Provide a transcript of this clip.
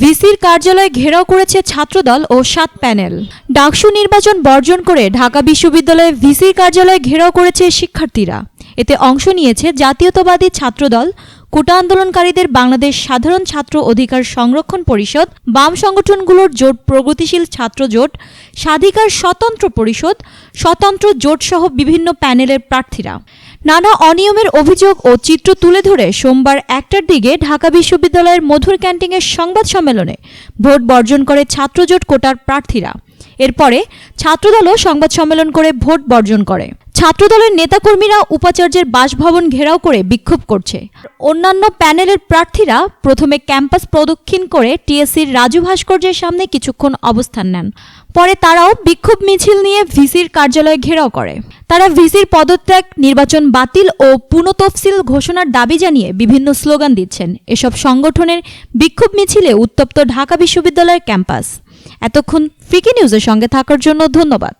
ভিসির কার্যালয় ঘেরাও করেছে ছাত্রদল ও সাত প্যানেল। ডাকসু নির্বাচন বর্জন করে ঢাকা বিশ্ববিদ্যালয়ে ভিসির কার্যালয় ঘেরাও করেছে শিক্ষার্থীরা। এতে অংশ নিয়েছে জাতীয়তাবাদী ছাত্রদল কোটা আন্দোলনকারীদের বাংলাদেশ সাধারণ ছাত্র অধিকার সংরক্ষণ পরিষদ, বাম সংগঠনগুলোর জোট প্রগতিশীল ছাত্র জোট, স্বাধিকার স্বতন্ত্র পরিষদ, স্বতন্ত্র জোটসহ বিভিন্ন প্যানেলের প্রার্থীরা। নানা অনিয়মের অভিযোগ ও চিত্র তুলে ধরে সোমবার একটার দিকে ঢাকা বিশ্ববিদ্যালয়ের মধুর ক্যান্টিনের সংবাদ সম্মেলনে ভোট বর্জন করে ছাত্রজোট কোটার প্রার্থীরা। এরপরে ছাত্রদলও সংবাদ সম্মেলন করে ভোট বর্জন করে। ছাত্রদলের নেতাকর্মীরা উপাচার্যের বাসভবন ঘেরাও করে বিক্ষোভ করছে। অন্যান্য প্যানেলের প্রার্থীরা প্রথমে ক্যাম্পাস প্রদক্ষিণ করে টিএসসির রাজু ভাস্কর্যের সামনে কিছুক্ষণ অবস্থান নেন। পরে তারাও বিক্ষোভ মিছিল নিয়ে ভিসির কার্যালয় ঘেরাও করে। তারা ভিসির পদত্যাগ, নির্বাচন বাতিল ও পুনঃতফসিল ঘোষণার দাবি জানিয়ে বিভিন্ন স্লোগান দিচ্ছেন এসব সংগঠনের বিক্ষোভ মিছিলে উত্তপ্ত ঢাকা বিশ্ববিদ্যালয়ের ক্যাম্পাস। এতক্ষণ ফ্রিকি নিউজের সঙ্গে থাকার জন্য ধন্যবাদ।